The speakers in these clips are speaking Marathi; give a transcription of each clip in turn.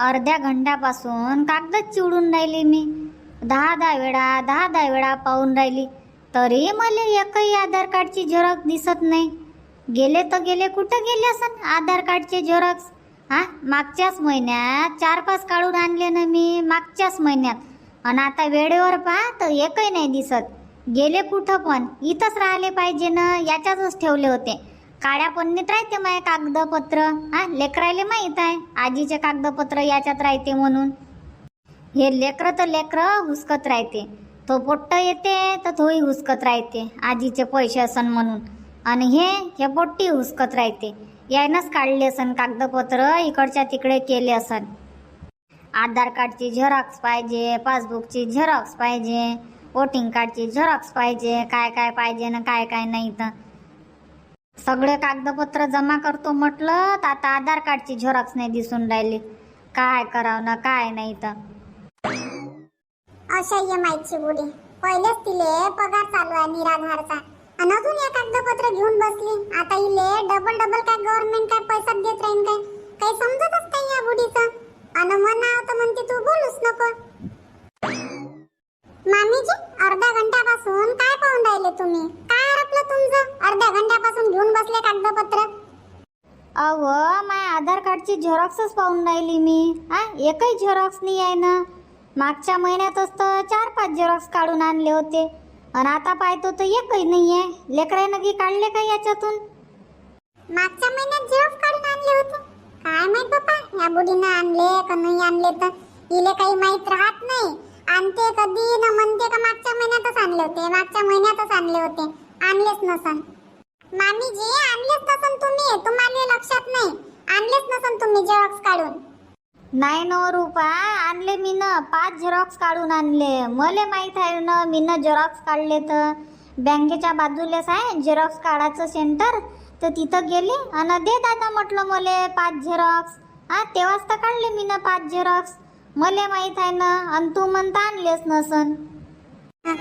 अर्ध्या घंट्यापासून कागदच चिवडून राहिली मी. दहा दहा वेळा दहा दहा वेळा पाहून राहिली. तरी मला एकही आधार कार्डची झेरॉक्स दिसत नाही. गेले तर गेले कुठं गेले असन आधार कार्डचे झेरॉक्स? हा मागच्याच महिन्यात चार पाच काढून आणले ना मी मागच्याच महिन्यात. आणि आता वेळेवर पहा तर एकही नाही दिसत. गेले कुठं पण इथंच राहिले पाहिजे ना याच्यातच ठेवले होते. काळ्या पन्नीत राहते माय कागदपत्र. हा लेकरायले माहीत आहे. आजीचे कागदपत्र याच्यात राहते म्हणून. हे लेकरं तर लेकरं हुसकत राहते. तो पोट्ट येते तर तोही हुसकत राहते. आजीचे पैसे असन म्हणून. आणि हे हे पोट्टी हुसकत राहते. यायनंच काढले असन कागदपत्र इकडच्या तिकडे केले असन. आधार कार्डची झेरॉक्स पाहिजे पासबुकची झेरॉक्स पाहिजे वोटिंग कार्डची झेरॉक्स पाहिजे काय काय पाहिजे ना काय काय नाही तर. सगळे कागदपत्र जमा करतो म्हटलं तर आता आधार कार्डची झेरॉक्स नाही दिसून राहिली. काय करावं ना काय नाही तर असह्य माहिती बुडी. पहिलेच तिले पगार चालू आहे निराधारचा. आणि अजून एक कागदपत्र घेऊन बसली. आता इले डबल डबल काय गव्हर्नमेंट काय पैसा देत राहीन काय? काही समजतच नाही या बुडीचं. आणि म्हणावं तर म्हणते तू बोलूच नको. मामीजी अर्धा घंट्यापासून काय पाहून राहिले तुम्ही? हरपलं तुमचं? अर्ध्या घंट्यापासून घेऊन बसले कागदपत्र. अव माय आधार कार्डची झेरॉक्सच पाहून राहिली मी. हा एकही झेरॉक्स नाही आहे ना. मागच्या महिन्यातच तर चार पाच झेरॉक्स काढून आणले होते. आणि आता पाहतो तर एकही नाही आहे. लेकरानं की काढले का याच्यातून? मागच्या महिन्यात झेरॉक्स काढून आणले होते. काय माहीत बाप्पा या बुडीनं आणले का नाही आणले तर? इले काही माहीत राहत नाही. आणते कधी न म्हणते का मागच्या महिन्यातच आणले होते. मागच्या महिन्यातच आणले होते. आणलेच नसन. मामीजी आणलेच नसन तुम्ही. तुम्हाला लक्षात नाही. आणलेच नसन तुम्ही झेरॉक्स काढून. नाही न रुपा आणले मी न. पाच झेरॉक्स काढून आणले. मले माहीत आहे ना मी न झेरॉक्स काढले तर. बँकेच्या बाजूलाच आहे झेरॉक्स काढायचं सेंटर तर तिथं गेले आणि दे दादा म्हटलं मले पाच झेरॉक्स हा तेव्हाच तर काढले मी ना पाच झेरॉक्स मले माहीत आहे ना आणि तू म्हणता आणलेच नसन. काय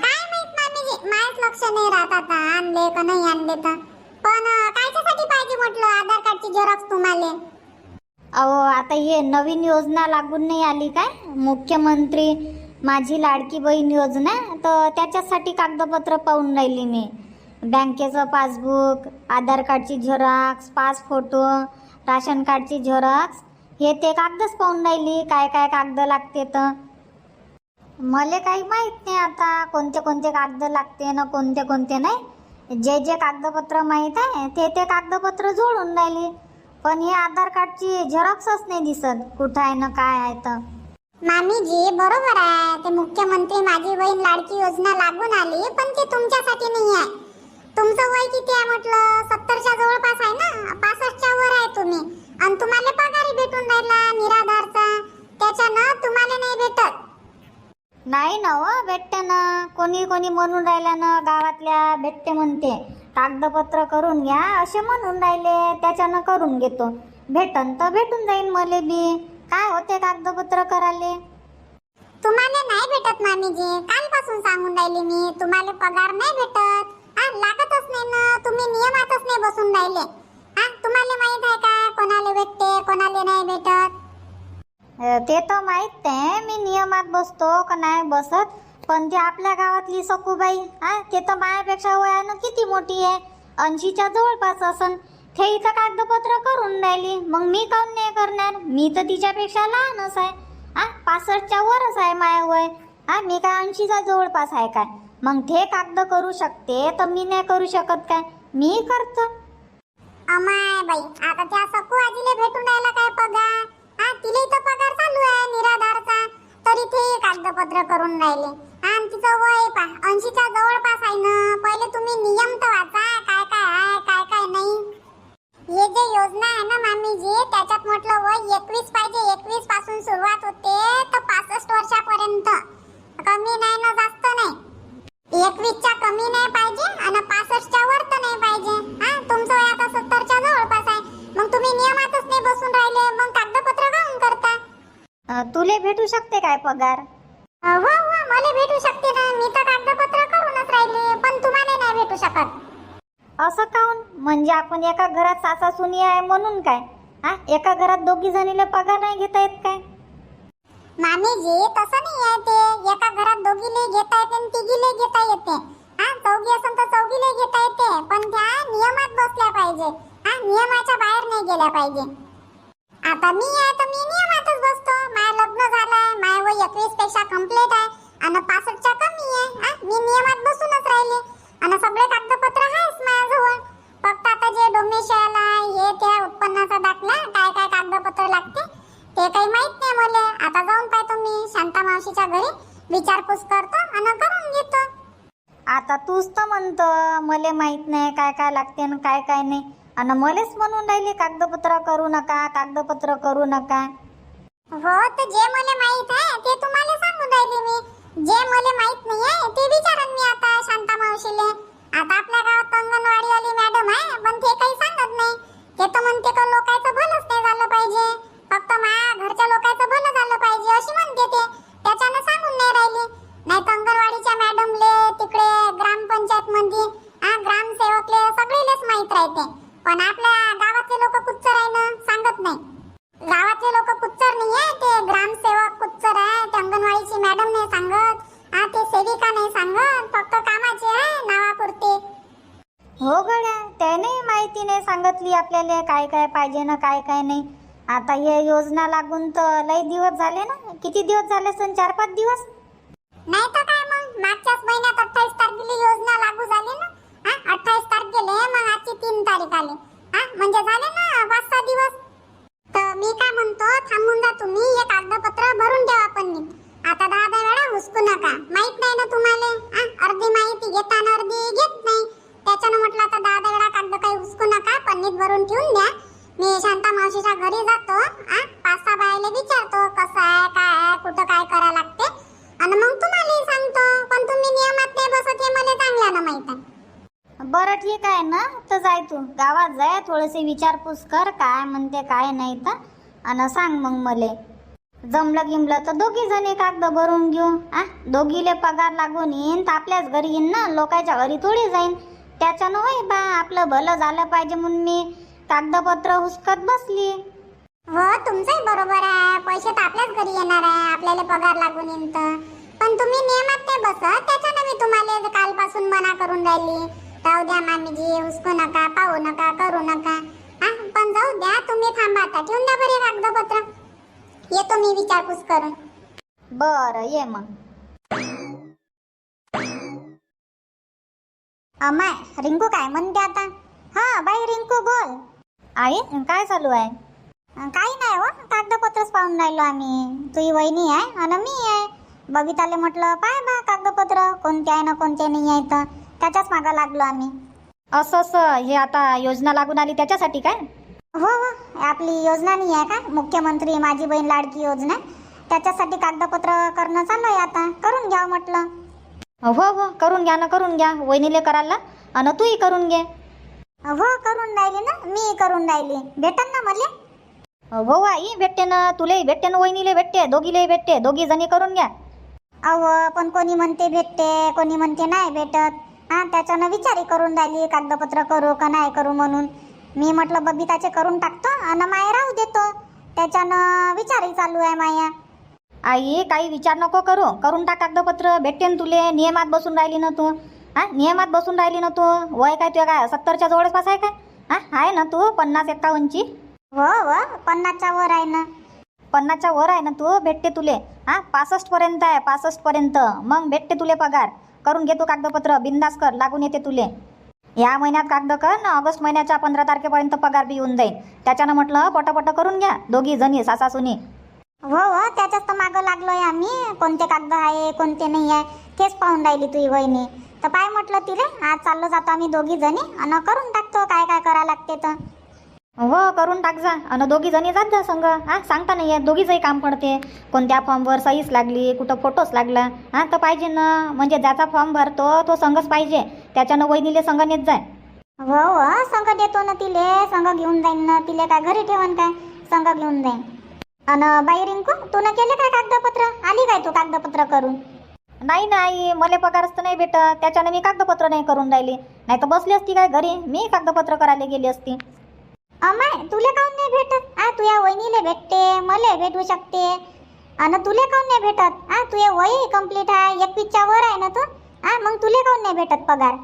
माहीत माहीत लक्ष नाही राहत आता. आणले का नाही आणले तर. पण कायच्यासाठी पाहिजे म्हटलं? आधार कार्डची झेरॉक्स तुम्हाला. अहो आता हे नवीन योजना लागून नाही आली काय? मुख्यमंत्री माझी लाडकी बहीण योजना तर त्याच्यासाठी कागदपत्र पाहून राहिली मी. बँकेचं पासबुक आधार कार्डची झेरॉक्स पास फोटो राशन कार्डची झेरॉक्स हे ते कागदच पाहून राहिली. काय काय कागद लागते तर? मले काही माहीत नाही आता. कोणते कोणते कागद लागते ना कोणते कोणते नाही. जे जे कागदपत्र माहीत आहे ते ते कागदपत्र जोडून राहिली. पण हे आधार कार्डची झेरॉक्सच नाही दिसत. कुठं आहे ना काय आहे तर. मामीजी बरोबर आहे. ते मुख्यमंत्री माझी बहीण लाडकी योजना लागून आली पण ते तुमच्यासाठी नाही आहे. तुमचं वय किती आहे म्हटलं? सत्तरच्या जवळपास आहे ना? पासष्टच्या वर आहे तुम्ही. आणि तुम्हाला पगारी भेटून राहिला निराधारचा. त्याच्यानं तुम्हाला नाही भेटत. नाही ना हो भेटते ना. कोणी कोणी म्हणून राहिल्या ना गावातल्या भेटते म्हणते. कागदपत्र करून घ्या असे म्हणून राहिले त्याच्यानं करून घेतो. भेटन तर भेटून जाईन मले बी. काय होते कागदपत्र करायले? तुम्हाला नाही भेटत मामीजी. कालपासून सांगून राहिली मी तुम्हाला पगार नाही भेटत. हा लागतच नाही ना. तुम्ही नियमातच नाही बसून राहिले. हा तुम्हाला माहीत आहे का कोणाला भेटते कोणाला नाही भेटत? ते तर माहीत आहे. मी नियमात बसतो का नाही बसत. पण ती आपल्या गावातली सखूबाई हा ते तर मायापेक्षा वयानं किती मोठी आहे? ऐंशीच्या जवळपास असन. ते इथं कागदपत्र करून राहिली. मग मी काऊन नाही करणार? मी तर तिच्यापेक्षा लहानच आहे. हा पासष्टच्या वरच आहे माया वय. हा मी काय ऐंशीच्या जवळपास आहे काय? मग ते कागद करू शकते तर मी नाही करू शकत काय? मी करतो. अमाय बाई आता त्या सकू आजीले भेटून राहिला काय पगार? तिला इथं पगार चालू आहे निराधारचा. तरी ते कागदपत्र करून राहिले. आणि तिचं वय पा ऐंशीच्या जवळपास आहे ना. पहिले तुम्ही नियम तर वाचा काय काय आहे काय काय नाही. हे जे योजना आहे ना मामीजी त्याच्यात म्हटलं वय एकवीस पाहिजे. एकवीसपासून सुरुवात होते तर पासष्ट काय पगार? हो हो मला भेटू शकते ना. मी तर कागदपत्र करूनच राहिले पण तुम्हाला नाही भेटू शकत. असं काऊन म्हणजे आपण एका घरात सासा सुनी आहे म्हणून काय? हा? एका घरात दोघी जणीला पगार नाही घेता येत? काय कागदपत्र लागते. ते काही माहीत नाही मला. आता जाऊन पाहतो मी शांता मावशीच्या घरी विचारपूस करतो आणि करून घेतो. आता तूच तर म्हणतं मले माहीत नाही काय काय लागते आणि काय काय नाही. आणि मलेच म्हणून राहिली कागदपत्र करू नका कागदपत्र करू नका. हो तर जे मला माहीत आहे ते तुम्हाला सांगून राहिले मी. जे मला माहीत नाही आहे ते विचारन मी आता शांता मावशीले. आता आपल्या गावात अंगणवाडीवाली मॅडम आहे पण ते काही सांगत नाही. ते तर म्हणते का लोकांचं भलंच नाही झालं पाहिजे. फक्त माया घरच्या लोकांचं भलं झालं पाहिजे अशी म्हणते ते. त्याच्यानं सांगून नाही राहिली. नाही तर अंगणवाडीच्या मॅडमले तिकडे ग्रामपंचायत मध्ये हा ग्रामसेवकले सगळेलेच माहीत राहते. पण आपल्या गावातले लोक कुच्चर आहे ना सांगत नाही. गावातले लोक कुच्चर नाही आहे ते. ग्रामसेवक कुच्चर आहे ते अंगणवाडीची मॅडम नाही सांगत हा ते सेविका नाही सांगत फक्त कामाचे आहे नावापुरते. हो ग त्याने सांगितली आपल्याला काय काय पाहिजे ना काय काय नाही. आता हे योजना लागून तर लई दिवस झाले ना. किती दिवस झाले सण चार पाच दिवस? नाही तर काय मग? मागच्याच महिन्यात अठ्ठावीस तारखेला योजना लागू झाली ना. हा अठ्ठावीस तारखेला मग आजची तीन तारीख आली. हा म्हणजे झाले ना पाच सहा दिवस. तर मी काय म्हणतो थांबून जा तुम्ही हे कागदपत्र भरून ठेवा पण नीट. आता दहा दहा वेळा हुसकू नका. माहीत नाही ना तुम्हाला. अर्धी माहिती घेताना अर्धी घेत नाही. त्याच्यानं म्हटलं आता दहा दगडा कागद काही हुसकू नका पन्नीत भरून ठेवून द्या. मी शांता मावशीच्या घरी जातो हा पाच सहा बायले विचारतो कसं आहे काय आहे कुठं काय करा लागते. आणि मग तुम्हाला सांगतो पण तुम्ही नियमात नाही बसत हे मला चांगल्यानं माहीत आहे. बरं ठीक आहे ना तर जाय तू गावात जाय थोडेसे विचारपूस कर काय म्हणते काय नाही तर. आणि सांग मग मले. जमलं गिमलं तर दोघी जणी कागद भरून घेऊ आ दोघीले पगार लागून येईन तर आपल्याच घरी येईन ना लोकांच्या घरी थोडी जाईन. त्याच्यानं होय बा आपलं भलं झालं पाहिजे म्हणून मी कागदपत्र हुसकत बसली. हो तुमचंही बरोबर आहे. पैसे तर आपल्याच घरी येणार आहे. आपल्याला पगार लागून येईन तर. पण तुम्ही नियमात नाही बसत. त्याच्यानं मी तुम्हाला कालपासून मना करून राहिली. राहू द्या मामीजी हुसकू नका पाहू नका करू नका. हा पण जाऊ द्या तुम्ही थांबा आता. ठेवून द्या बरे कागदपत्र. येतो मी विचारपूस करून. बरं ये मग. अमाय रिंकू काय? म्हणते आता. हा बाई रिंकू बोल. आई काय चालू आहे? काही नाही हो. कागदपत्रच पाहून राहिलो आम्ही. तुझी वहिनी आहे आणि मी आहे. बबिताले म्हटलं पाय बा कागदपत्र. कोणते आहे ना कोणते नाही आहे तर त्याच्याच मागं लागलो आम्ही. असं असं. हे आता योजना लागून आली त्याच्यासाठी काय? हो हो. आपली योजना नाही आहे का? मुख्यमंत्री माझी बहीण लाडकी योजना. त्याच्यासाठी कागदपत्र करणं चालू आहे आता. करून घ्यावं म्हटलं. हो हो करून घ्या ना करून घ्या. वहिनीले करायला. आणि तूही करून घे. हो करून राहिली ना. मी करून राहिली. भेटन ना मला? हो आई भेटते ना. तुलाही भेटते ना वहिनीले भेटते. दोघीलाही भेटते. दोघी जणी करून घ्या. अहो पण कोणी म्हणते भेटते कोणी म्हणते नाही भेटत. हा त्याच्यानं विचारही करून राहिली कागदपत्र करू का नाही करू म्हणून. मी म्हटलं बबिताचे करून टाकतो आणि माया राहू देतो. त्याच्यानं विचारही चालू आहे माया. आई काही विचार नको करू. करून टाक कागदपत्र. भेटते ना तुले. नियमात बसून राहिली ना तू. हा? नियमात बसून राहिली ना तू? वय काय तुझ्या काय? सत्तरच्या जवळपास आहे काय हा? आहे ना तू? पन्नास एक्कावन्नची हो हो. पन्नासच्या वर आहे ना. पन्नासच्या वर आहे ना तू? भेटते तुले. हा? पासष्ट पर्यंत आहे. पासष्ट पर्यंत. मग भेटते तुले पगार. करून घे तू कागदपत्र. बिंदास कर. लागून येते तुले. या महिन्यात कागद कर. ना ऑगस्ट महिन्याच्या पंधरा तारखेपर्यंत पगार बी येऊन जाईल. त्याच्यानं म्हटलं पटापट करून घ्या. दोघी जणी सासा सुनी हो हो त्याच्याच तर मागं लागलोय आम्ही. कोणते कागद आहे कोणते नाही आहे तेच पाहून राहिली तुझी वहिनी. तर काय म्हटलं तिले? आज चाललो जातो आम्ही दोघी जणी. आणि करून टाकतो काय काय करा लागते तर. हो करून टाक जा. आणि दोघी जणी जात जा संग. हा सांगता नाही येत दोघीचंही काम पडते. कोणत्या फॉर्मवर सहीच लागली कुठं फोटोच लागला. हा तर पाहिजे ना. म्हणजे ज्याचा फॉर्म भरतो तो संघच पाहिजे. त्याच्यानं वहिनीले संघ नेत जाय. हो हो संघ देतो ना तिले. संघ घेऊन जाईन ना. तिले काय घरी ठेवन काय? संघ घेऊन जाईन. अन बाई रिंकू तू न केले काय कागदपत्र? आली काय तू कागदपत्र करून? नाही नाही मला पगारच तर नाही भेटत. त्याच्यानं मी कागदपत्र नाही करून राहिली. नाही तर बसली असती काय घरी? मी कागदपत्र करायला गेली असती. अमाय तुले काऊन नाही भेटत? आ तुया वहिनीले भेटते मले भेटू शकते. अन तुले काऊन नाही भेटत? हा तुझे वय कंप्लीट आहे एकवीसच्या वर आहे ना तू. हा मग तुले काऊन नाही भेटत पगार?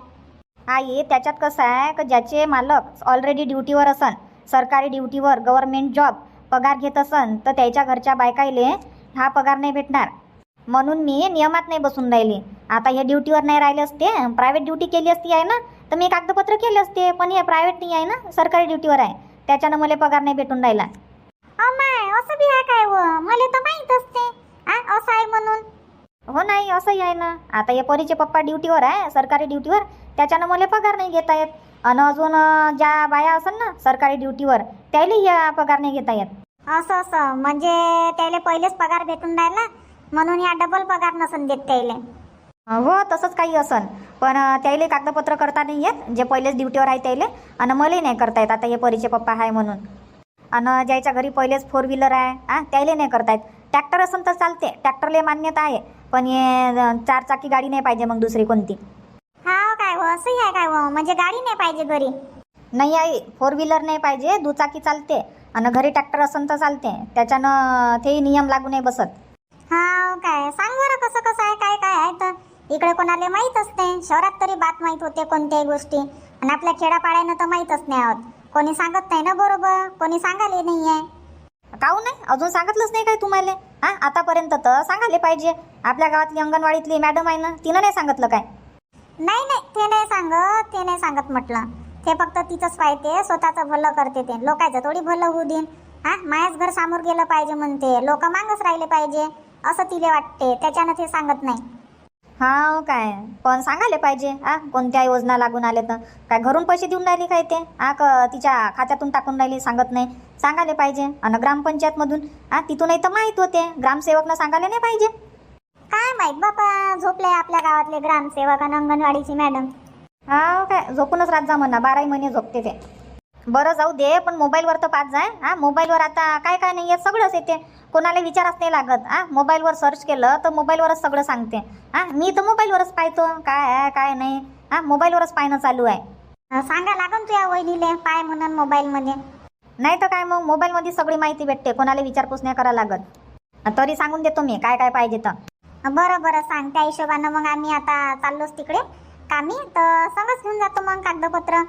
आई त्याच्यात कसं आहे की ज्याचे मालक ऑलरेडी ड्युटीवर असन सरकारी ड्युटीवर गव्हर्नमेंट जॉब पगार घेत असन तर त्याच्या घरच्या बायकाईले हा पगार नाही भेटणार. म्हणून मी नियमात नाही बसून राहिली. आता हे ड्युटीवर नाही राहिले असते प्रायव्हेट ड्युटी केली असती आहे ना तर मी कागदपत्र केले असते पण हे प्रायव्हेट नाही आहे ना सरकारी ड्युटीवर आहे. त्याच्यानं मला पगार नाही भेटून राहिला. अमाय असं बी आहे काय व? मला तर माहीत असते. हा असं आहे म्हणून? हो नाही असंही आहे ना. आता हे परीचे पप्पा ड्युटीवर आहे सरकारी ड्युटीवर त्याच्यानं मला पगार नाही घेता येत. आणि अजून ज्या बाया असन ना सरकारी ड्युटीवर त्याला या पगार नाही घेता येत. असं असं. म्हणजे त्याला पहिलेच पगार भेटून राहिला म्हणून या डबल पगार नसन देत त्याला. हो तसंच काही असन. पण अं, त्याले कागदपत्र करता नाही येत जे पहिलेच ड्युटीवर आहे त्याले आणि मलाही नाही करता येत. आता हे परीचे पप्पा आहे म्हणून. आणि ज्याच्या घरी पहिलेच फोर व्हीलर आहे आ त्याले नाही करता येत. ट्रॅक्टर असन तर चालते ट्रॅक्टरले मान्यता आहे. पण हे चार चाकी गाडी नाही पाहिजे मग दुसरी कोणती? हा काय व असंही आहे काय हो? म्हणजे गाडी नाही पाहिजे घरी. नाही आई फोर व्हीलर नाही पाहिजे दुचाकी चालते. आणि घरी ट्रॅक्टर असन तर चालते. त्याच्यानं तेही नियम लागू नाही बसत. हा काय? सांग बरं कसं कसं आहे काय काय आहे तर. इकडे कोणाला माहीत असते. शहरात तरी बात माहीत होते कोणत्याही गोष्टी. आणि आपल्या खेड्यापाड्यानं तर माहीतच नाही आहोत. कोणी सांगत नाही ना बरोबर? कोणी सांगायला नाही आहे काहून नाही? अजून सांगितलंच नाही काय तुम्हाला? हा? आतापर्यंत तर सांगायला पाहिजे. आपल्या गावातली अंगणवाडीतली मॅडम आहे ना तिनं नाही सांगितलं काय? नाही नाही ते नाही सांगत ते नाही सांगत म्हटलं. ते फक्त तिचंच पाहिजे स्वतःचं भलं करते ते. लोकांचं थोडी भलं होऊ देईन. हा मायाच घर समोर गेलं पाहिजे म्हणते. लोक मागच राहिले पाहिजे असं तिले वाटते. त्याच्यानं ते सांगत नाही. हा काय. पण सांगायला पाहिजे. आ कोणत्या योजना लागून आले तर काय घरून पैसे देऊन राहिली काय ते? आ क तिच्या खात्यातून टाकून राहिली सांगत नाही. सांगायला पाहिजे. आणि ग्रामपंचायतमधून आ तिथूनही तर माहीत होते. ग्रामसेवकनं सांगायला नाही पाहिजे. काय माहीत बापा झोपले आपल्या गावातले ग्रामसेवक आणि अंगणवाडीची मॅडम. हा काय? झोपूनच राहत जा म्हणा. बाराही महिने झोपते ते. बरं जाऊ दे पण मोबाईलवर तर पाच जाय हा. मोबाईलवर आता काय काय नाही येत सगळंच येते. कोणाला विचारच नाही लागत हा. मोबाईलवर सर्च केलं तर मोबाईलवरच सगळं सांगते. हा मी तर मोबाईलवरच पाहतो. काय आहे काय नाही. हा मोबाईलवरच पाहणं चालू आहे. सांगा लागन तुया वहिनीले पाय म्हणून मोबाईल मध्ये नाही तर काय मग मोबाईलमध्ये सगळी माहिती भेटते. कोणाला विचारपूस नाही करा लागत. तरी सांगून देतो मी काय काय पाहिजे तर. बरं बरं सांग. त्या हिशोबानं मग आम्ही आता चाललोच तिकडे. कामी तर संगच घेऊन जातो मग कागदपत्र.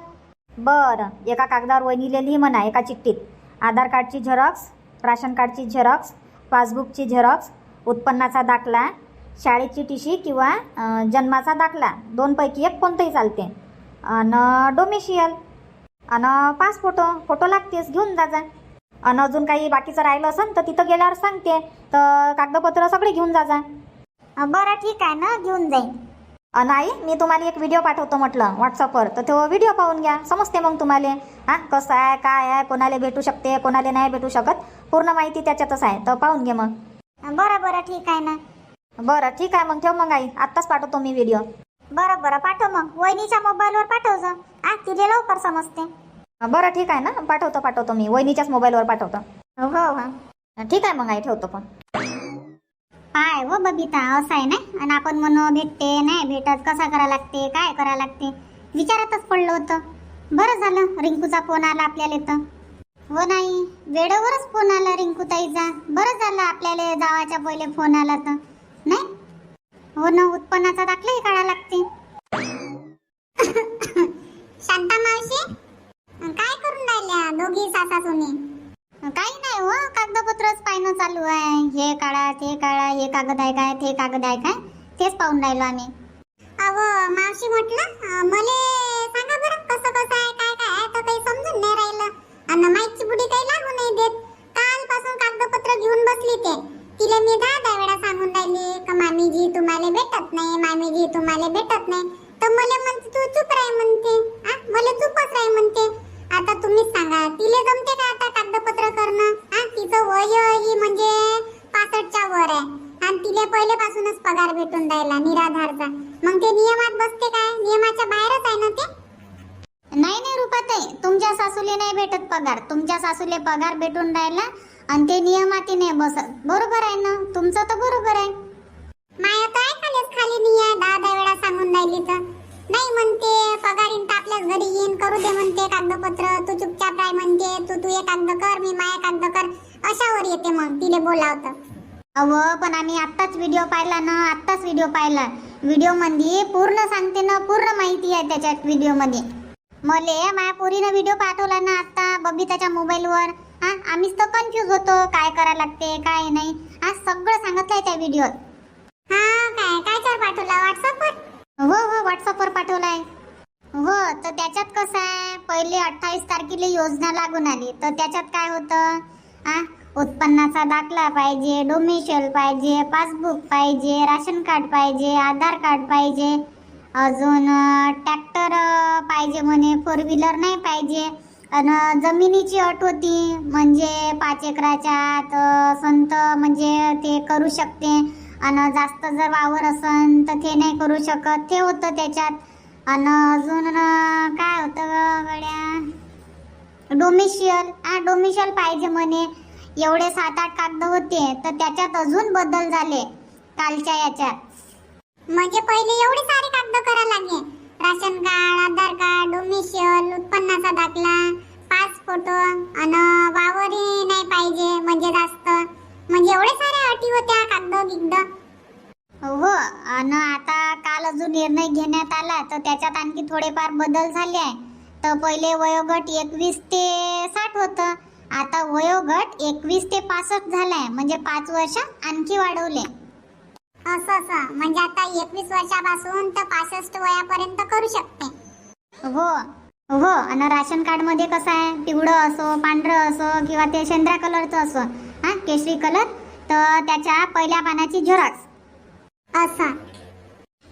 बरं एका कागदावर वहिनी लिहिली म्हणा एका चिठ्ठीत. आधार कार्डची झेरॉक्स राशन कार्डची झेरॉक्स पासबुकची झेरॉक्स उत्पन्नाचा दाखला शाळेची टीशी किंवा जन्माचा दाखला. दोनपैकी एक कोणतंही चालते. आणि डोमेशियल आणि पाच फोटो फोटो लागतेस घेऊन जा जा. आणि अजून काही बाकीचं राहिलं असेल तर तिथं गेल्यावर सांगते. तर कागदपत्र सगळे घेऊन जा जा. बरं ठीक आहे ना. घेऊन जाईन. नाही मी तुम्हाला एक व्हिडिओ पाठवतो म्हटलं व्हॉट्सअपवर तर तो व्हिडिओ पाहून घ्या. समजते मग तुम्हाला. हां कसं आहे काय आहे कोणाला भेटू शकते कोणाला नाही भेटू शकत. पूर्ण माहिती त्याच्यातच आहे. तर पाहून घे मग. बरं बरं ठीक आहे ना. बरं ठीक आहे. मग ठेव मग आई. आत्ताच पाठवतो मी व्हिडिओ बरं बरं पाठव मग. वहिनीच्या मोबाईलवर पाठव जा आ तिथे लवकर समजते. बरं ठीक आहे ना. पाठवतो पाठवतो मी. वहिनीच्याच मोबाईलवर पाठवतो. हो हो. ठीक आहे मग आई ठेवतो पण. पाय व बबिता असं आहे ना? आणि आपण म्हणू भेटते नाही भेटत कसा करा लागते काय करा लागते? विचारातच पडलं होतं. बरं झालं रिंकूचा फोन आला आपल्याला तर. हो नाही वेळेवरच फोन आला रिंकू ताईचा बरं झालं आपल्याला जावाच्या पहिले फोन आला तर. नाही? हो ना उत्पन्नाचा दाखलाही काढा लागते. शांता मावशी? काय करून राहिल्या दोघी सासा सुनी काही नाही हो कागदपत्रच पाहणं चालू आहे. हे काढा ते काढा हे कागद आहे काय ते कागद आहे काय तेच पाहून राहिलो आम्ही. अव मावशी म्हटलं मले सांगा बरं कसं कसं आहे काय काय आहे तर काही समजून नाही राहिलं. आणि माईकची बुडी काही लागू नाही देत. कालपासून कागदपत्र घेऊन बसली ते. तिला मी दहा दहा वेळा सांगून राहिली का मामीजी तुम्हाला भेटत नाही मामीजी तुम्हाला भेटत नाही. तर मला म्हणते तू चुप राह म्हणते. आ? मला चुपच राह म्हणते. आता तुम्हीच सांगा तिले जमते का आता कागदपत्र करणं? हा तिचं वय ही म्हणजे पासष्टच्या वर आहे. आणि तिले पहिलेपासूनच पगार भेटून राहिला निराधारचा. मग ते नियमात बसते काय? नियमाच्या बाहेरच आहे ना ते? नाही नाही रुपाताई. तुमच्या सासूले नाही भेटत पगार. तुमच्या सासूले पगार भेटून राहिला आणि ते नियमाती नाही बसत. बरोबर आहे ना? तुमचं तर बरोबर आहे. माया तर ऐकायलाच खाली नाही आहे. दहा दहा वेळा सांगून राहिली तर. नाही म्हणते पगार येईन तर आपल्याच घरी येईन करू दे म्हणते कागदपत्र. तू चुपचाप राह म्हणते तू तू हे कागद कर मी माया कागद कर. अशावर येते मग तिले बोलावतं. अव पण आम्ही आत्ताच व्हिडिओ पाहिला ना आत्ताच व्हिडिओ पाहिला. व्हिडिओमध्ये पूर्ण सांगते ना पूर्ण माहिती आहे त्याच्यात व्हिडिओमध्ये मले माया पोरीनं व्हिडिओ पाठवला ना आता बबिताच्या मोबाईलवर हा आम्हीच तर कन्फ्यूज होतो काय करा लागते काय नाही. हा सगळं सांगितलंय त्या व्हिडिओत हा काय काय चार पाठवला? व्हॉट्सअपवर हो हो व्हॉट्सअपवर पाठवलाय. हो तर त्याच्यात कसं आहे पहिले अठ्ठावीस तारखेला योजना लागून आली. तर त्याच्यात काय होतं? आ उत्पन्नाचा दाखला पाहिजे डोमिशल पाहिजे पासबुक पाहिजे राशन कार्ड पाहिजे आधार कार्ड पाहिजे अजून ट्रॅक्टर पाहिजे म्हणे फोर व्हीलर नाही पाहिजे आणि जमिनीची अट होती म्हणजे पाच एकराच्या आत संत म्हणजे ते करू शकते. आणि जास्त जर वावर असन तर ते नाही करू शकत. ते होतं त्याच्यात. आणि अजून काय होतं गड्या? डोमिशियल. हा डोमिशियल पाहिजे म्हणे. एवढे सात आठ कागद होते तर त्याच्यात अजून बदल झाले. कालच्या याच्यात. म्हणजे पहिले एवढे सारे कागद करा लागे ration card Aadhaar card domicile उत्पन्नाचा दाखला पाच फोटो आणि वावरही नाही पाहिजे म्हणजे जास्त. म्हणजे एवढे सारे अटी होत्या कागद गिगद? हो आणि आता काल अजून निर्णय घेण्यात आला तर त्याच्यात आणखी थोडेफार बदल झाले आहे. तर पहिले वयोगट एकवीस ते साठ होतं. आता वयोगट एकवीस ते पासष्ट झालाय म्हणजे पाच वर्ष आणखी वाढवले. असं असं. म्हणजे आता एकवीस वर्षापासून तर पासष्ट वयापर्यंत करू शकते. हो हो. आणि राशन कार्डमध्ये कसं आहे? पिवळं असो पांढरं असो किंवा ते शेंद्रा कलरचं असो हां केशरी कलर. तर त्याच्या पहिल्या पानाची झेरॉक्स असा.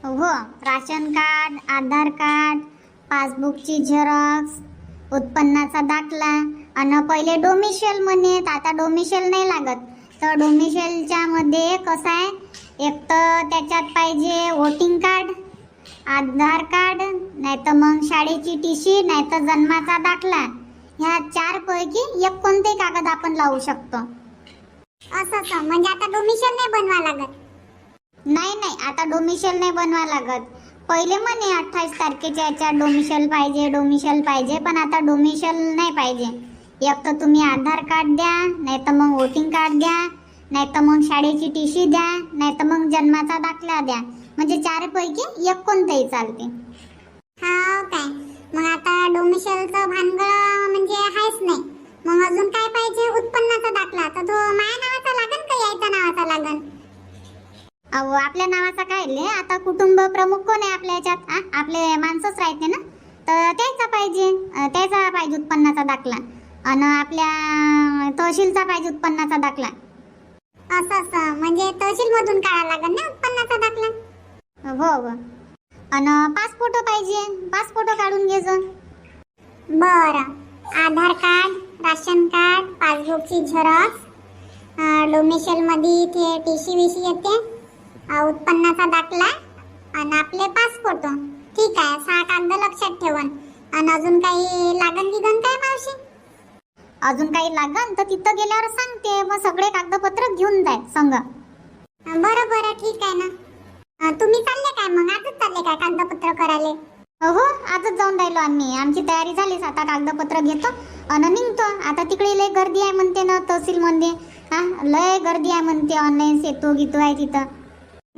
हो राशन कार्ड आधार कार्ड पासबुकची झेरॉक्स उत्पन्नाचा दाखला. आणि पहिले डोमिशियल म्हणे तर आता डोमिशियल नाही लागत. तर डोमिशियलच्या मध्ये कसं आहे? एक तर त्याच्यात पाहिजे वोटिंग कार्ड आधार कार्ड नाही तर मग शाळेची टी सी नाही तर जन्माचा दाखला. ह्या चारपैकी एक कोणते कागद आपण लावू शकतो? असं असं. म्हणजे आता डोमिशन नाही बनवा लागत. नाही नाही. आता डोमिशियल नाही बनवा लागत. पहिले म्हणे अठ्ठावीस तारखेच्या याच्यात डोमिशियल पाहिजे डोमिशियल पाहिजे पण आता डोमिशियल नाही पाहिजे. एक तर तुम्ही आधार कार्ड द्या नाही तर मग वोटिंग कार्ड द्या नाही तर मग शाळेची टी सी द्या नाही तर मग जन्माचा दाखला द्या. म्हणजे चारपैकी एक कोणतंही चालते. हा काय. मग आता डोमिशलचं भानगड म्हणजे आहेच नाही. मग अजून काय पाहिजे? उत्पन्नाचा दाखला. तर तो माया नावाचा लागन का यायचा नावाचा लागन? अहो आपल्या नावाचा काय ले आता कुटुंब प्रमुख कोण आहे आपल्या याच्यात? आपले माणसंच राहते ना? तर त्याचा पाहिजे. त्याचा पाहिजे उत्पन्नाचा दाखला. आणि आपल्या तहसीलचा पाहिजे उत्पन्नाचा दाखला. असं असं. म्हणजे तहसील मधून काढा लागन ना उत्पन्नाचा दाखला? हो हो. आणि पाच फोटो पाहिजे. पाच फोटो काढून घे बरं. आधार कार्ड राशन कार्ड पासबुकची झेरॉक्स डोमेशलमध्ये इथे ते टी सी विशी येते. उत्पन्नाचा दाखला आणि आपले पासपोर्ट ठीक आहे सहा कागद लक्षात ठेवन. आणि अजून काही लागन गिगन काय मावशी? अजून काही लागन? तर तिथं गेल्यावर सांगते. मग सगळे कागदपत्र घेऊन जाय संग. बरं बरं ठीक आहे ना. तुम्ही चालले काय मग? आजच चालले काय कागदपत्र करायला? हो आजच जाऊन राहिलो आम्ही. आमची तयारी झालीच आता कागदपत्र घेतो आणि निघतो. आता तिकडे लय गर्दी आहे म्हणते ना तहसील मध्ये. हा लय गर्दी आहे म्हणते ऑनलाईन सेतू गीतू आहे तिथं.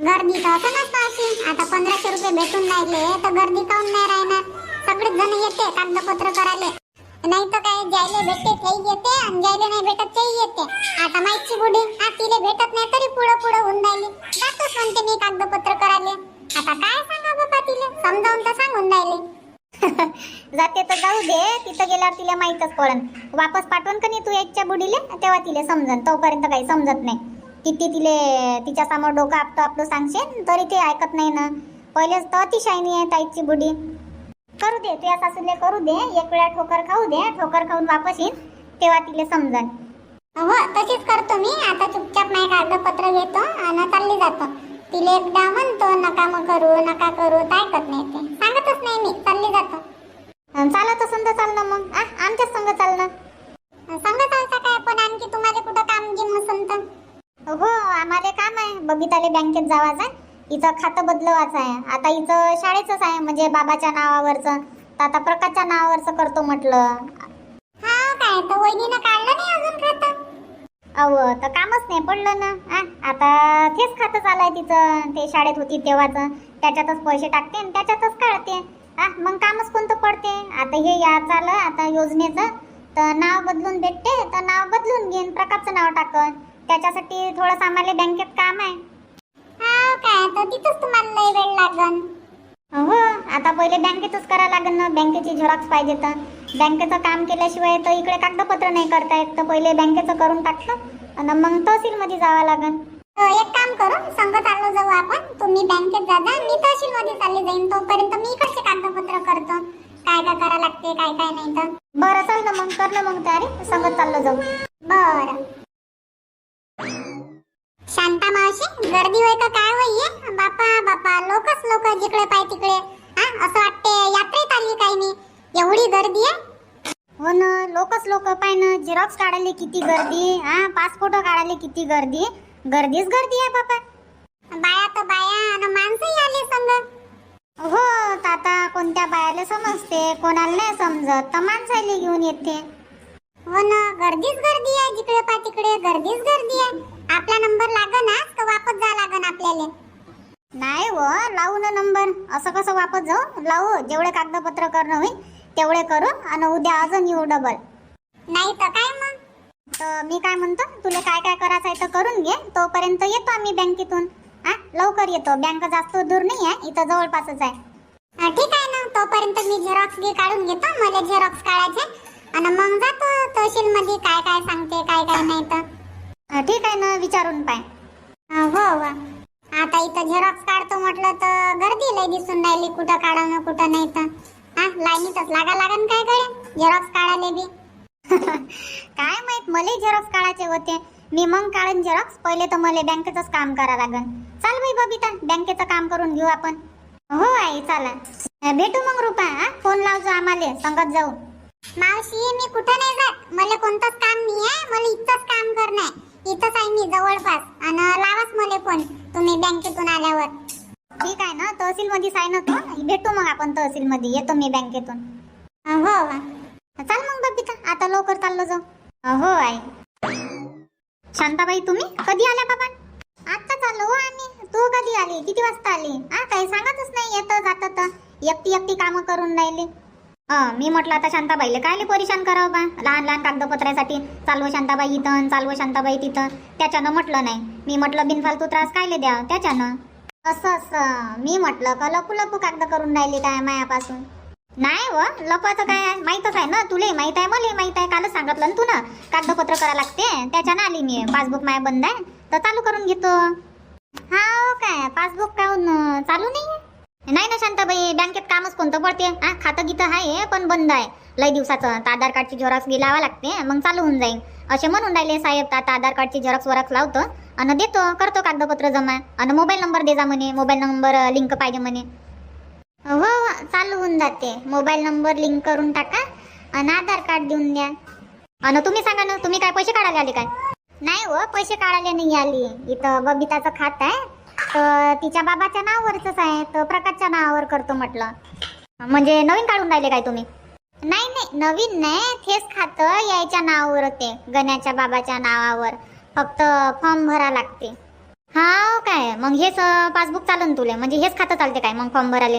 गर्दी तर असं नसतं अशी. आता पंधराशे रुपये भेटून राहिले तर गर्दी काऊन नाही राहणार? सगळेच जण येते कागदपत्र करायला. नाही तर काय ज्याला भेटते तेही येते आणि ज्याला नाही भेटत तेही येते आता माहिती बुडी हा तिला भेटत नाही तरी पुढं पुढं होऊन राहिली. जातोच म्हणते मी कागदपत्र करायला. आता काय समजावून तर सांगून राहिले. जाते तर जाऊ दे तिथं गेल्यावर तिला माहीतच पडन. वापस पाठवून का नाही तू याच्या बुडीले? तेव्हा तिला समजन तोपर्यंत काही समजत नाही. किती तिले तिच्या समोर डोकं आपतो आपलं सांगशील तरी ते ऐकत नाही ना. पहिलेच तर अतिशायनी आहे ताईची बुडी. करू दे तुझ्या सासूले करू दे एक वेळा ठोकर खाऊ दे ठोकर खाऊन वापस येईन तेव्हा तिला समजन. हो तशीच करतो मी. आता चुपचाप माझे कागदपत्र घेतो आणि चालली जातो. तिला एकदा म्हणतो नका मग करू नका करू तर ऐकत नाही ते? सांगतच नाही मी चालली जातो. चालत असन तर चाल ना मग आ, आमच्याच संग चाल ना सांगत चालता काय पण आणखी तुम्हाला कुठं काम गिम असन तर? हो आम्हाला काम आहे. बबिताले बँकेत जावाचं आहे. इथं खातं बदलवायचं आहे. आता इथं शाळेचंच आहे म्हणजे बाबाच्या नावावरचं. तर आता प्रकाशच्या नावावरचं करतो म्हटलं. हा काय तर वहिनीनं काढलं नाही अजून खातं? अव तर कामच नाही पडलं ना. आ, आता तेच खातं चालू आहे तिचं. ते शाळेत होती तेव्हाचं. त्याच्यातच पैसे टाकते आणि त्याच्यातच काढते. आ मग कामच कोणतं पडते? आता हे या चालं आता योजनेचं. तर नाव बदलून भेटते तर नाव बदलून घेईन. प्रकारचं नाव टाकन. त्याच्यासाठी थोडंसं आम्हाला बँकेत काम आहे. हा काय तर तिथंच तुम्हाला वेळ लागन. हो आता पहिले बँकेतच करा लागेल ना. बँकेची झेरॉक्स पाहिजे तर. बँकेचं काम केल्याशिवाय तर इकडे कागदपत्र नाही करता येत. तर पहिले बँकेचं करून टाकतं आणि मग तहसीलमध्ये जावं लागेल. एक काम करू संग चाललो जाऊ आपण. तुम्ही बँकेत जा मी तहसील मध्ये चालले जाईन. तोपर्यंत मी इकडचे कागदपत्र करतो. काय काय करा लागते काय काय नाही तर. बरं चल ना मग. कर ना मग तयारी. संगत चाललो जाऊ. बर. शांता मावशी गर्दी होय का? काय होई बापा बापा लोकच लोक जिकडे पाय तिकडे. हा असं वाटते यात्रेत आली काय मी? एवढी गर्दी आहे? हो ना लोकच लोक पाय ना झेरॉक्स काढायला किती गर्दी. हा पासपोर्ट काढायला किती गर्दी. गर्दीच गर्दी आहे बापा. बाया तर बाया आणि माणसंही आले संग. हो आता कोणत्या बायाला समजते कोणाला नाही समजत. तर माणसाला घेऊन येते. हो ना गर्दीच गर्दी आहे जिकडे पाय तिकडे. गर्दीच गर्दी आहे. आपला नंबर लागनाच तर वापस जा लागन आपल्याला? नाही व लावू ना नंबर. असं कसं वापस जाऊ? लावू. जेवढे कागदपत्र करणं होईल. तेवढे करू आणि उद्या अजून येऊ डबल नाही तर काय मग? तर मी काय म्हणतो तुला काय काय करायचं आहे तर करून घे. तोपर्यंत येतो आम्ही बँकेतून. हा? लवकर येतो. बँक जास्त दूर नाही आहे इथं जवळपासच आहे. हा, ठीक आहे ना. तोपर्यंत मी झेरॉक्स घे काढून घेतो. मला झेरॉक्स काढायचे आणि मग जातो तहसील मध्ये काय काय सांगते काय काय नाही तर. हा, ठीक आहे ना. विचारून पाय. हा, हो हो. आता इथं झेरॉक्स काढतो म्हटलं तर गर्दी लय दिसून राहिली. कुठं काढावं कुठं नाही तर. हा लाईनीतच. लागा लागन काय कडे झेरॉक्स काढायला बी. काय माहीत मले झेरॉक्स काढायचे होते. मी मग काढून झेरॉक्स पहिले तर मला बँकेचंच काम करा लागन. चाल बाई बबिता बँकेचं काम करून घेऊ आपण. हो आई चला. भेटू मग रुपा हा? फोन लावजो आम्हाला संगत जाऊ. मावशी मी कुठं नाही जात. मला कोणतंच काम नाही आहे मला इथंच काम करणं आहे. इथंच आहे मी जवळपास. आणि लावाच मला फोन. तुम्ही बँकेतून आल्यावर. ठीक आहे ना? तहसील मध्ये सायन होतो. भेटू मग आपण तहसील मध्ये येतो मी बँकेतून. हो हो. चाल मग बबिता. आता लवकर चाललो जाऊ. हो आई. शांताबाई तुम्ही? कधी आल्या बाबा? आता चाललो हो आम्ही. तू कधी आली? किती वाजता आली? हा काही सांगतच नाही. येत जात तर. एकटी एकटी कामं करून राहिली. मी म्हटलं आता शांताबाईले कायले परेशान करावं बा? लहान लहान कागदपत्रासाठी. चालव हो शांताबाई इथं चालव हो शांताबाई तिथं. त्याच्यानं म्हटलं नाही. मी म्हटलं बिनफालतू त्रास कायले द्या त्याच्यानं. असं असं. मी म्हटलं का लपू लपू कागद करून राहिली काय मायापासून? नाही व लपवायचं काय आहे? माहीतच आहे ना तुले माहीत आहे मला माहीत आहे. कालच सांगितलं ना तू ना कागदपत्र करा लागते. त्याच्यानं आली मी. पासबुक माया बंद आहे. तर चालू करून घेतो. हा हो काय? पासबुक काहून चालू नाही नाही ना शांताबाई बँकेत कामच कोणतं पडते? हा खातं गीतं आहे पण बंद आहे. लय दिवसाचं. तर आधार कार्डची झेरॉक्स बी लावा लागते. मग चालू होऊन जाईल. असे म्हणून राहिले साहेब. तर आता आधार कार्डची झेरॉक्स वरक्स लावतं. आणि देतो करतो कागदपत्र जमा. आणि मोबाईल नंबर दे जा म्हणे मोबाईल नंबर लिंक पाहिजे म्हणे. हो हो चालू होऊन जाते. मोबाईल नंबर लिंक करून टाका. आणि आधार कार्ड देऊन द्या. आणि तुम्ही सांगा ना तुम्ही काय पैसे काढायला आले काय? नाही हो पैसे काढायला नाही आली. इथं बबिताचं खात आहे. तर तिच्या बाबाच्या नावावरच आहे. तर प्रकाशच्या नावावर करतो म्हटलं. म्हणजे नवीन काढून राहिले काय तुम्ही? नाही नाही नवीन नाही. तेच खातं यायच्या नावावर ते गण्याच्या बाबाच्या नावावर. फक्त फॉर्म भरा लागते. हा काय? मग हेच पासबुक चालन तुले. म्हणजे हेच खातं चालते काय? मग फॉर्म भराले.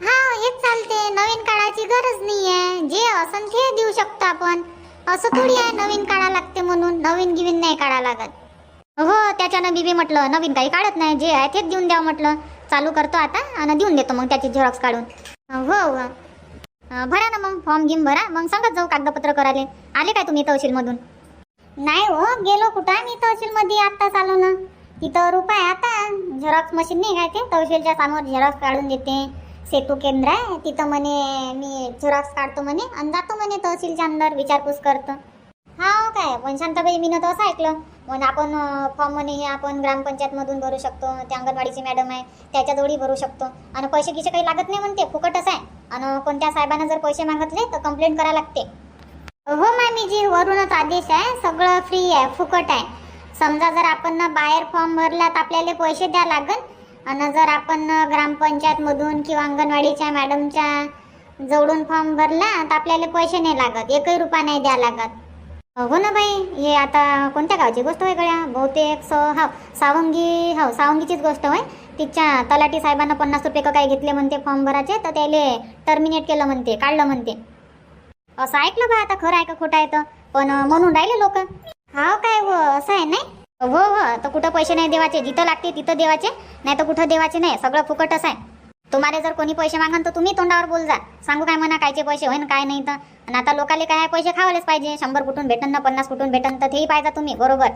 हा हेच चालते. नवीन काढायची गरज नाही आहे जे असन ते देऊ शकतो आपण. असं थोडी आहे नवीन काढा लागते म्हणून. नवीन गिवीन नाही काढा लागत. हो त्याच्यानं बीबी म्हटलं नवीन काही काढत नाही. जे आहे तेच देऊन द्या म्हटलं. चालू करतो आता आणि देऊन देतो मग त्याची झेरॉक्स काढून. हो हो. भरा ना मग. फॉर्म घेऊन भरा. मग सांगत जाऊ कागदपत्र करायला. आले काय तुम्ही तहसीलमधून? नाही हो गेलो कुठं? मी तहसीलमध्ये आत्ताच आलो ना. तिथं रुपये आता झेरॉक्स मशीन नाही काय ते तहसीलच्या समोर झेरॉक्स काढून देते. सेतू केंद्र आहे. तिथं म्हणे मी झेरॉक्स काढतो म्हणे आणि जातो म्हणे तहसीलच्या अंदर विचारपूस करतो. हा हो काय? पण शांताबाई मी तर असं ऐकलं. मग आपण फॉर्म म्हणे हे आपण ग्रामपंचायतमधून भरू शकतो. त्या अंगणवाडीची मॅडम आहे. त्याच्याजवळी भरू शकतो. आणि पैसे गिसे काही लागत नाही म्हणते. फुकटच आहे. आणि कोणत्या साहेबांना जर पैसे मागितले तर कंप्लेंट करायला लागते. हो मामीजी वरूनच आदेश आहे सगळं फ्री आहे फुकट आहे. समजा जर आपण ना बाहेर फॉर्म भरला तर आपल्याला पैसे द्या लागल. आणि जर आपण ग्रामपंचायतमधून किंवा अंगणवाडीच्या मॅडमच्या जवळून फॉर्म भरला तर आपल्याला पैसे नाही लागत एकही रुपया नाही द्या लागत. हो ना बाई हे आता कोणत्या गावची गोष्ट आहे गळ्या बहुतेक स हो सावंगी हो सावंगीचीच गोष्ट होय. तिच्या तलाठी साहेबांना पन्नास रुपये का काय घेतले म्हणते फॉर्म भरायचे तर त्याले टर्मिनेट केलं म्हणते काढलं म्हणते. असं ऐकलं बा आता खरं आहे का खोटं आहे तर. पण म्हणून राहिले लोक. हाव काय हो असं आहे नाही? हो हो तर कुठं पैसे नाही देवाचे जिथं लागते तिथं देवाचे नाही तर कुठं देवाचे नाही सगळं फुकटच आहे. तुम्हाला जर कोणी पैसे मागन तर तुम्ही तोंडावर बोल जा. सांगू काय म्हणा कायचे पैसे होईन काय नाही तर. आणि आता लोकाले काय पैसे खावायलाच पाहिजे. शंभर कुठून भेटन ना पन्नास कुठून भेटन तर तेही पाहिजे तुम्ही बरोबर.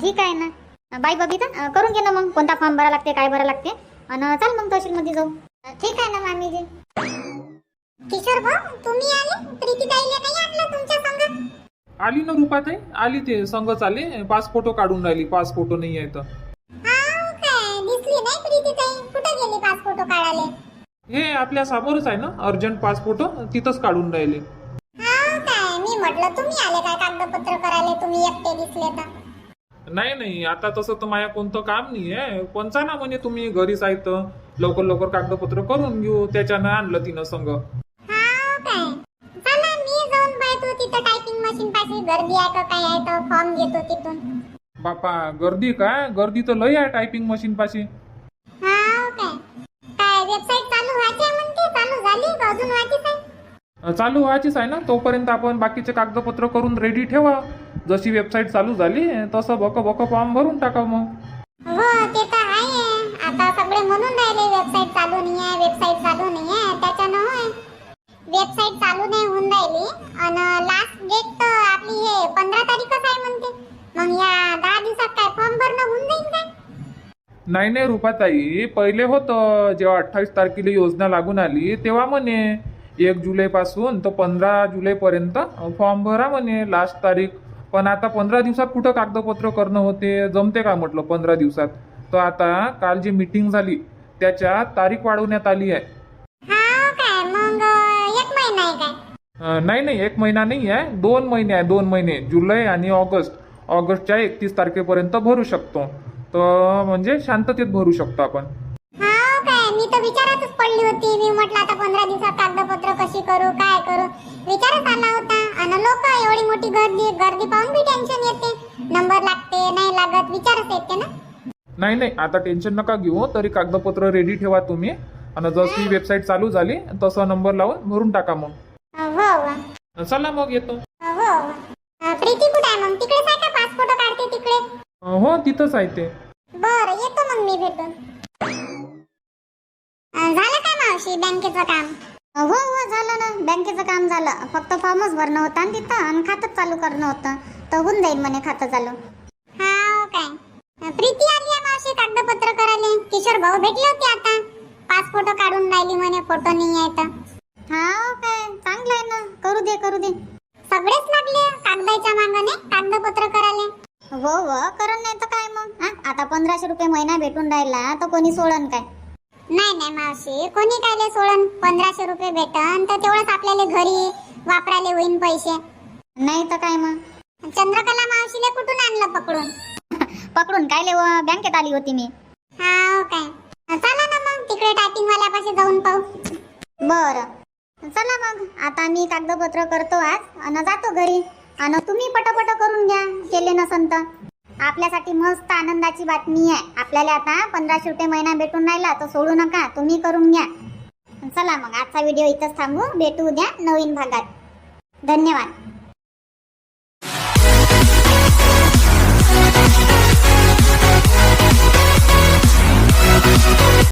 ठीक आहे ना. बाई बबिता करून घे ना मग. कोणता फॉर्म भरा लागते काय भरा लागते. आणि चाल मग तहसीलमध्ये जाऊ. ठीक आहे ना मामीजी. किशोर भाऊ तुम्ही आले? प्रीती ताईला नाही आणलं तुमच्या संग? आली ना रुपाताई? आली ते संघच आले पाच फोटो काढून राहिली. पाच फोटो नाही आहे तर हाव काय? दिसली नाही प्रीती ताई कुठे गेली पाच फोटो काढाले हे आपल्या समोरच आहे ना? अर्जंट पाच फोटो तिथंच काढून राहिले. हाव काय? मी म्हटलं तुम्ही आले काय कागदपत्र करायला? तुम्ही एकटे दिसले तर. नाही नाही. आता तसं तर माझ्या कोणतं काम नाही आहे. पण चला म्हणे तुम्ही घरीच आहे तर. लवकर लवकर कागदपत्र करून घेऊ. त्याच्यानं आणलं तिनं संघ काय चला मी जाऊन पाहतो तिथं टायपिंग मशीन पाशी. गर्दी आहे का काय आहे तर फॉर्म घेतो तिथून. बापा गर्दी काय गर्दी तर लय आहे टायपिंग मशीन पाशी. हाव काय? काय वेबसाईट चालू व्हायची आहे म्हणते? चालू झाली का? अजून व्हायचीच आहे? चालू व्हायचीच आहे ना. तोपर्यंत आपण बाकीचे कागदपत्र करून रेडी ठेवा. जशी वेबसाईट चालू झाली तसं बक बक फॉर्म भरून टाका मग. हो ते तर आहे. आता सगळे म्हणून राहिले वेबसाईट चालू नाही आहे वेबसाईट चालू वेबसाईट चालू नाही होऊन राहिली. आणि लास्ट डेट तर आपली हे पंधरा तारीखच आहे म्हणते. मग या दहा दिवसात काय फॉर्म भरणं होऊन जाईल काय? नाही नाही रुपाताई. पहिले होतं जेव्हा अठ्ठावीस तारखेला योजना लागून आली तेव्हा म्हणे एक जुलैपासून तर पंधरा जुलैपर्यंत फॉर्म भरा म्हणे लास्ट तारीख. पण आता पंधरा दिवसात कुठं कागदपत्र करणं होते? जमते का म्हटलं पंधरा दिवसात? तर आता काल जी मीटिंग झाली त्याच्यात तारीख वाढवण्यात आली आहे. नाही नाही एक महिना नाही आहे. दोन महिने आहे दोन महिने. जुलै आणि ऑगस्ट. ऑगस्टच्या एकतीस तारखेपर्यंत भरू शकतो. तर म्हणजे शांततेत भरू शकतो आपण. हा काय? मी तर विचारातच पडली होती. मी म्हटलं आता पंधरा दिवसात कागदपत्र कशी करू काय करू? विचारच आला होता. आणि लोक एवढी मोठी गर्दी गर्दी पाहून बी टेन्शन येते. नंबर लागते नाही लागत विचारच येते ना. नाही नाही आता टेन्शन नका घेऊ. तरी कागदपत्र रेडी ठेवा तुम्ही. आणि जशी वेबसाईट चालू झाली तसा नंबर लावून भरून टाका मग. हो हो चला मग येतो. हो अं, प्रीती कुठे आहे मग? तिकडेच आहे का? पासपोर्ट काढते तिकडे. हो तिथंच आहे ते. बर येतो मग मी भेटून. झालं काय मावशी बँकेचं काम? हो हो झालं ना. बँकेचं काम झालं. फक्त फॉर्मच भरणं होतं आणि तिथं आणि खातं चालू करणं होतं. तर होऊन जाईल म्हणे खातं चालू. हा काय. प्रीती आली आहे मावशी कागदपत्र करायला. किशोर भाऊ भेटले होते आता. पाच फोटो काढून राहिली म्हणे फोटो नाही आहे तर. हा काय? चांगलं आहे ना. करू दे करू दे. सगळेच लागले कागदाच्या मागणे कागदपत्र करायला. हो हो. करण नाही तर काय मग? हा? आता पंधराशे रुपये महिना भेटून राहिला तर कोणी सोडन काय? नाही नाही मावशी. कोणी कायले सोडन? पंधराशे रुपये भेटन तर तेवढंच आपल्याला घरी वापरायला होईन पैसे. नाही तर काय मग? चंद्रकला मावशीला कुठून आणलं पकडून? पकडून काय ले व, बँकेत आली होती मी. हा काय. चला ना मग तिकडे टायपिंग वाल्यापाशी जाऊन पाहू. बरं. चला मग. आता मी कागदपत्र करतो आज. आणि जातो घरी. आणि तुम्ही पटापट करून घ्या केले नसन तर आपल्यासाठी मस्त आनंदाची बातमी आहे. आपल्याला आता पंधराशे रुपये महिना भेटून राहिला तर सोडू नका. तुम्ही करून घ्या. चला मग. आजचा व्हिडिओ इथंच थांबू. भेटू उद्या नवीन भागात. धन्यवाद. We'll be right back.